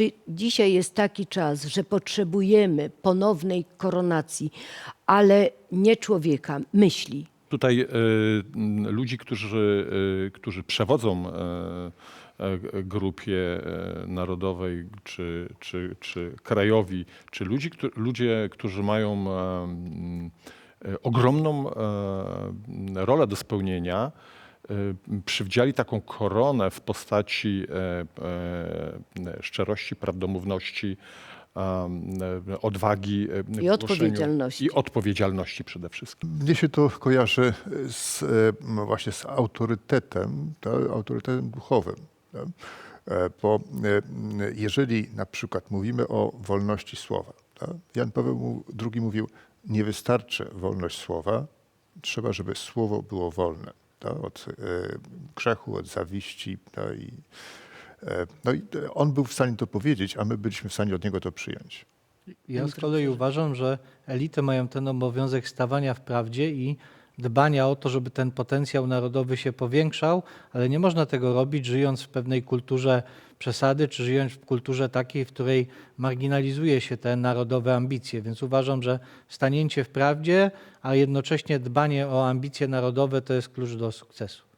Czy dzisiaj jest taki czas, że potrzebujemy ponownej koronacji, ale nie człowieka, myśli? Tutaj m, ludzi, którzy, e, którzy przewodzą e, grupie narodowej, czy, czy, czy krajowi, czy ludzi, którzy, ludzie, którzy mają ogromną rolę do spełnienia, przywdziali taką koronę w postaci szczerości, prawdomówności, e, odwagi e, głoszeniu odpowiedzialności. I odpowiedzialności przede wszystkim. Mnie się to kojarzy z, e, no właśnie z autorytetem, tak, autorytetem duchowym. tak. Bo jeżeli na przykład mówimy o wolności słowa, tak, Jan Paweł II mówił, nie wystarczy wolność słowa, trzeba, żeby słowo było wolne tak, od grzechu, od zawiści. tak, i, no i on był w stanie to powiedzieć, a my byliśmy w stanie od niego to przyjąć. Ja z kolei uważam, że elity mają ten obowiązek stawania w prawdzie i dbania o to, żeby ten potencjał narodowy się powiększał, ale nie można tego robić żyjąc w pewnej kulturze przesady, czy żyjąc w kulturze takiej, w której marginalizuje się te narodowe ambicje. Więc uważam, że stanięcie w prawdzie, a jednocześnie dbanie o ambicje narodowe to jest klucz do sukcesu.